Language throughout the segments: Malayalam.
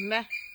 ഇരിക്കുക സിംബ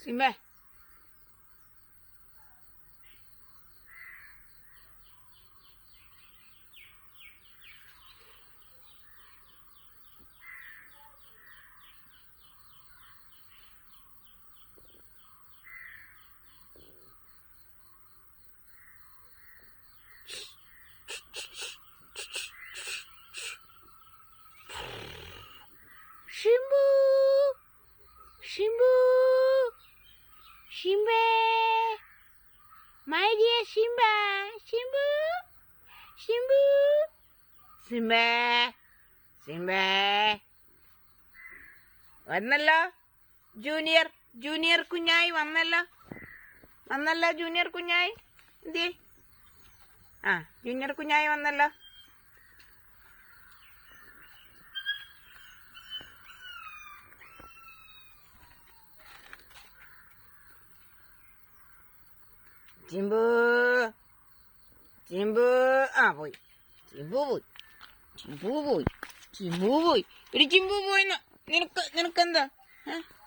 സിംബ ഷിംബു ഷിംബു ഷിംബേ മൈ ഡിയർ ഷിംബ ഷിംബു ഷിംബു സിംബേ സിംബേ വന്നല്ലോ? ജൂനിയർ ജൂനിയർ കുഞ്ഞായി വന്നല്ലോ? വന്നല്ലോ ജൂനിയർ കുഞ്ഞായി? എന്തേ ആ ജൂനിയർ കുഞ്ഞായി വന്നല്ലോ. ചിമ്പു ചിമ്പു ആ പോയി. ചിമ്പു പോയി. ചിമ്പു പോയി. ചിമ്പു പോയി. ഒരു ചിമ്പു പോയിന്ന്. നിനക്ക് നിനക്കെന്താ?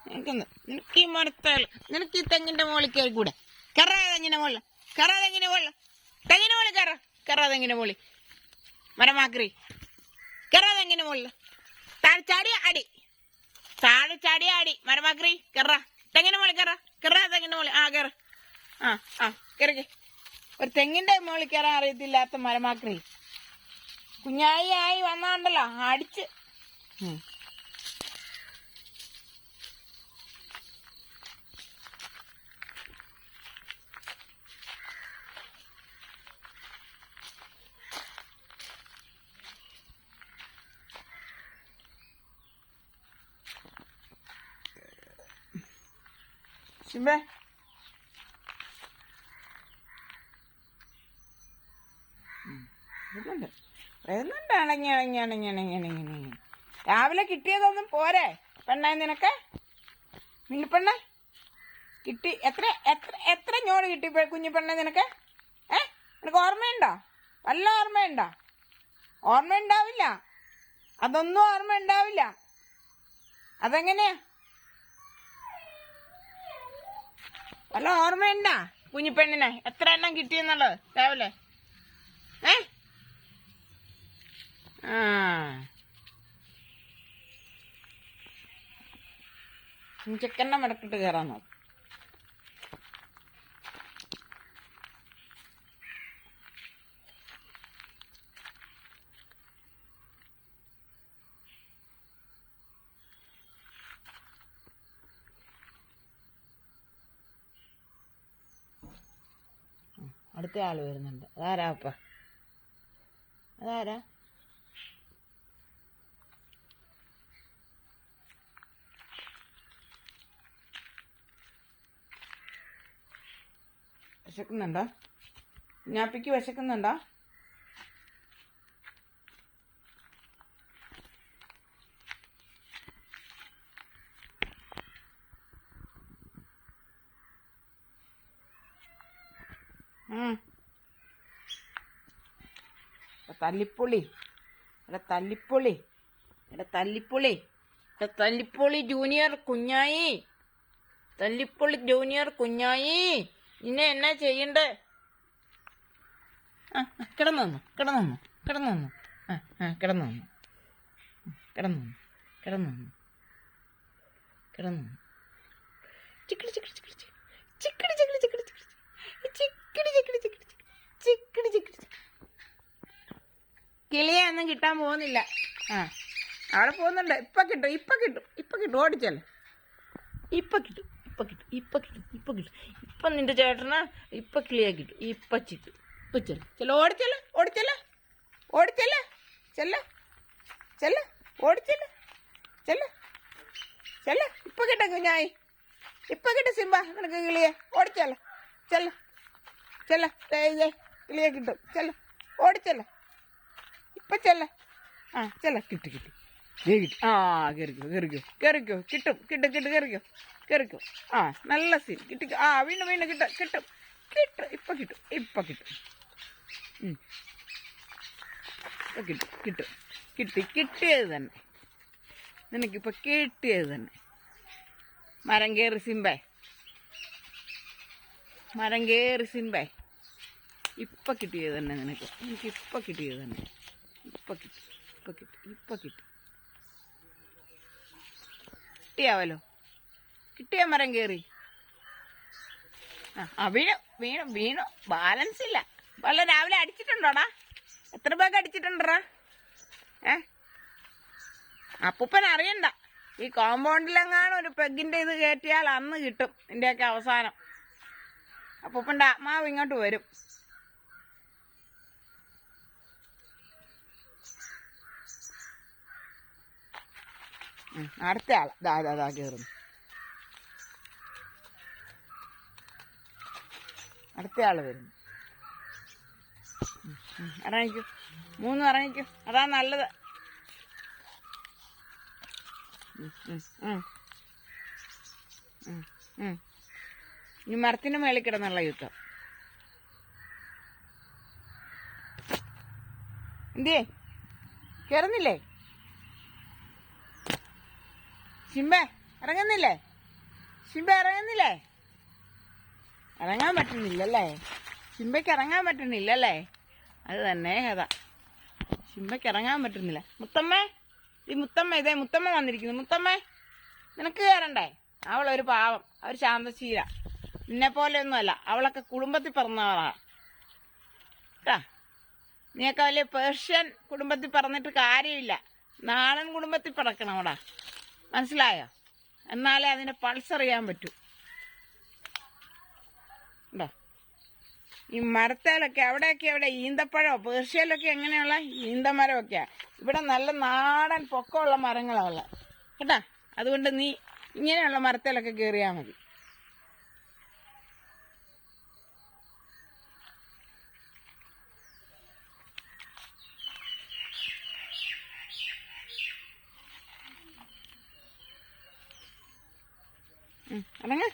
നിനക്കെന്താ? നിനക്ക് ഈ മരത്താൽ നിനക്ക് ഈ തെങ്ങിന്റെ മുകളിൽ കയറി കൂടെ കയറാ തെങ്ങിന്റെ മുകളിൽ കയറാ തെങ്ങിന്റെ മുകളിൽ തെങ്ങിന്റെ മുകളിൽ കറ. കയറാ തെങ്ങിന്റെ മുകളിൽ. മരമാക്രി. കയറാ തെങ്ങിന്റെ മുകളിൽ താഴെ ചാടി അടി. താഴെ ചാടി അടി. മരമാക്രി കറ. തെങ്ങിന്റെ മുകളിൽ കറ. കയറാ തെങ്ങിന്റെ മുകളിൽ. ആ കയറ. ആ ആ കയറി ഒരു തെങ്ങിന്റെ മുകളിൽ കയറാൻ അറിയത്തില്ലാത്ത മരമാക്രി. കുഞ്ഞായി ആയി വന്നാണ്ടല്ലോ. അടിച്ച്. ശിവേ വരുന്നുണ്ട്. വരുന്നുണ്ട് അണങ്ങി അണങ്ങി അണങ്ങി അണങ്ങി രാവിലെ കിട്ടിയതൊന്നും പോരെ പെണ്ണായി നിനക്ക്? മിന്നു പെണ്ണ കിട്ടി. എത്ര എത്ര എത്ര ഞോട് കിട്ടി കുഞ്ഞു പെണ്ണ നിനക്ക്? ഏ? നിനക്ക് ഓർമ്മയുണ്ടോ? വല്ല ഓർമ്മയുണ്ടോ? ഓർമ്മയുണ്ടാവില്ല. അതൊന്നും ഓർമ്മ ഉണ്ടാവില്ല അതെങ്ങനെയാ? വല്ല ഓർമ്മയുണ്ടാ? കുഞ്ഞിപ്പെണ്ണിനെ? എത്ര എണ്ണം കിട്ടിയെന്നുള്ളത് രാവിലെ? ഏ? ആ. ചിക്കന്റെ മടക്കിട്ട് കയറാൻ നോക്കും. അടുത്ത ആൾ വരുന്നുണ്ട്. അതാരാ അപ്പ? അതാരാ? വിശക്കുന്നുണ്ടോ? ഞാപ്പിക്ക് വിശക്കുന്നുണ്ടോ? തല്ലിപ്പൊളി. എടാ തല്ലിപ്പൊളി. എടാ തല്ലിപ്പൊളി. എടാ തല്ലിപ്പൊളി ജൂനിയർ കുഞ്ഞായി. തല്ലിപ്പൊളി ജൂനിയർ കുഞ്ഞായി. നിന്നെ എന്നാ ചെയ്യണ്ടേ? ആ കിടന്നു കിടന്നു കിടന്നു ആ ആ കിടന്നു. കിടന്നു കിടന്നു കിടന്നു വന്നു. ചിക്കിടി കിട്ടാൻ പോകുന്നില്ല. ആ. അവിടെ പോകുന്നുണ്ട്. ഇപ്പൊ കിട്ടും ഇപ്പൊ കിട്ടും ഇപ്പൊ കിട്ടും. ഓടിച്ചല്ലേ? ഇപ്പൊ കിട്ടും ഇപ്പൊ കിട്ടും ഇപ്പൊ കിട്ടും ഇപ്പൊ കിട്ടും. ഇപ്പൊ നിന്റെ ചേട്ടന് ഇപ്പൊ ക്ലിയർ കിട്ടും. ഇപ്പൊ ചിട്ടും ഇപ്പൊ ചെല്ല. ചെല്ല ഓടിച്ചല്ല ഓടിച്ചല്ല. ഓടിച്ചല്ല ചെല്ല. ചെല്ല ഓടിച്ചല്ല. ചെല്ല. ചെല്ല. ഇപ്പൊ കിട്ടും കുഞ്ഞായി. ഇപ്പൊ കിട്ടും സിംബ. നിനക്ക് കിളിയെ ഓടിച്ചല്ല. ചെല്ല. ചെല്ല. കിളിയെ കിട്ടും. ചെല്ല. ഓടിച്ചല്ല. ഇപ്പൊ ചെല്ല. ആ ചെല്ല. കിട്ടി കിട്ടി. കിട്ടി. ആ കയറിക്കോ കയറിക്കോ കയറിക്കോ. കിട്ടും കിട്ടും കിട്ടും കയറിക്കോ കയറിക്കോ. ആ നല്ല സീൻ കിട്ടി ആ വീണ്ടും വീണ്ടും കിട്ടും കിട്ടും. കിട്ടും ഇപ്പൊ കിട്ടും ഇപ്പൊ കിട്ടും. ഇപ്പൊ കിട്ടും കിട്ടും. കിട്ടി കിട്ടിയത് തന്നെ. നിനക്കിപ്പോൾ കിട്ടിയത് തന്നെ. മരം കയറി സിമ്പേ മരം കയറി സിമ്പേ ഇപ്പൊ കിട്ടിയത് തന്നെ നിനക്ക്. എനിക്ക് ഇപ്പൊ കിട്ടിയത് തന്നെ. ഇപ്പൊ കിട്ടി ഇപ്പൊ കിട്ടി ഇപ്പൊ കിട്ടി കിട്ടിയാവല്ലോ. കിട്ടിയ മരം കേറി. ആ വീണു വീണു വീണു. ബാലൻസ് ഇല്ല. വല്ല രാവിലെ അടിച്ചിട്ടുണ്ടോടാ? എത്ര പേർക്ക് അടിച്ചിട്ടുണ്ടടാ? ഏ? അപ്പൂപ്പൻ അറിയണ്ട. ഈ കോമ്പൗണ്ടിലെങ്ങാനും ഒരു പെഗിന്റെ ഇത് കയറ്റിയാൽ അന്ന് കിട്ടും. ഇതിന്റെയൊക്കെ അവസാനം. അപ്പൂപ്പന്റെ ആത്മാവ് ഇങ്ങോട്ട് വരും. അടുത്ത ആൾ. ദാ ദാ ദാ കയറുന്നു അടുത്ത ആൾ വരുന്നു. ഉം, മൂന്ന് ഇറങ്ങിക്കോ അതാ നല്ലത്. ഇനി മരത്തിന്റെ മേളിൽ കിടന്നുള്ള യുദ്ധം. എന്തേ കയറുന്നില്ലേ ശിംബ ഇറങ്ങുന്നില്ലേ? ശിംബ ഇറങ്ങുന്നില്ലേ? ഇറങ്ങാൻ പറ്റുന്നില്ലല്ലേ? ശിംബയ്ക്ക് ഇറങ്ങാൻ പറ്റുന്നില്ലല്ലേ? അത് തന്നെ കഥ. ശിംബയ്ക്ക് ഇറങ്ങാൻ പറ്റുന്നില്ല. മുത്തമ്മ ഈ മുത്തമ്മ ഇതേ മുത്തമ്മ വന്നിരിക്കുന്നു. മുത്തമ്മ നിനക്ക് കയറണ്ടേ അവളൊരു പാവം അവർ ശാന്തശീല. നിന്നെ പോലെയൊന്നുമല്ല അവളൊക്കെ കുടുംബത്തിൽ പിറന്നവളാണ് കേട്ടാ നീയൊക്കെ വലിയ പേർഷ്യൻ കുടുംബത്തിൽ പറഞ്ഞിട്ട് കാര്യമില്ല. നാടൻ കുടുംബത്തിൽ പിറക്കണമടാ മനസ്സിലായോ? എന്നാലേ അതിന്റെ പൾസ് അറിയാൻ പറ്റൂ. ഉണ്ടോ? ഈ മരത്തേലൊക്കെ അവിടെയൊക്കെ അവിടെ ഈന്തപ്പഴമോ? പേർഷ്യയിലൊക്കെ എങ്ങനെയുള്ള? ഈന്തമരമൊക്കെയാ. ഇവിടെ നല്ല നാടൻ പൊക്കമുള്ള മരങ്ങളാണ് ഉള്ളത്. കേട്ടാ? അതുകൊണ്ട് നീ ഇങ്ങനെയുള്ള മരത്തേലൊക്കെ കയറിയാൽ മതി. ഇറങ്ങ.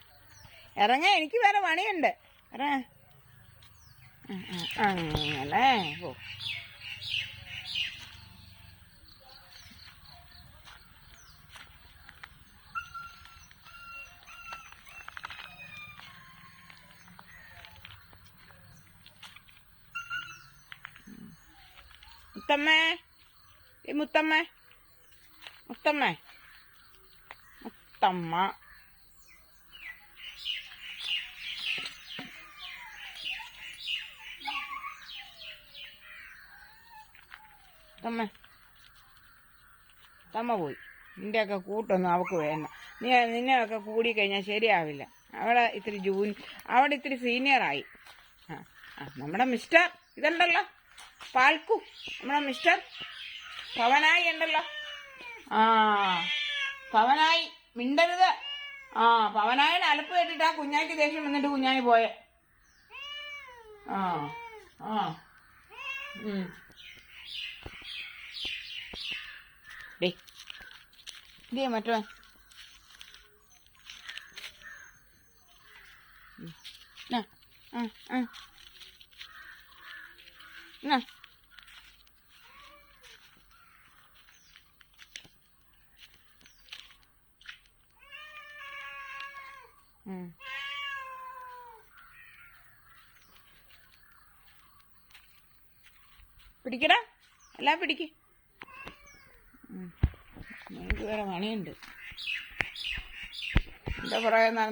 ഇറങ്ങ എനിക്ക് വേറെ പണിയുണ്ട്. അങ്ങനെ. പോ മുത്തമ്മേ ഈ മുത്തമ്മ. മുത്തമ്മ. മുത്തമ്മ. തമ്മ. തമ്മ പോയി. നിന്റെയൊക്കെ കൂട്ടൊന്നും അവൾക്ക് വേണ്ട. നീ നിന്നെയൊക്കെ കൂടി കഴിഞ്ഞാൽ ശരിയാവില്ല. അവിടെ ഇത്തിരി ജൂൻ അവിടെ ഇത്തിരി സീനിയറായി ആ ആ നമ്മുടെ മിസ്റ്റർ ഇതുണ്ടല്ലോ. പാൽക്കു. നമ്മുടെ മിസ്റ്റർ പവനായി ഉണ്ടല്ലോ. ആ പവനായി. മിണ്ടരുത്. ആ പവനായുടെ അലപ്പ് കേട്ടിട്ട് ആ കുഞ്ഞാക്ക് ദേഷ്യം വന്നിട്ട് കുഞ്ഞായി പോയെ. ആ ആ. ഡേ മറ്റോ എന്നാ ഉം. പിടിക്കടാ എല്ലാം പിടിക്ക്. വേറെ മണിയുണ്ട് എന്താ പറയാ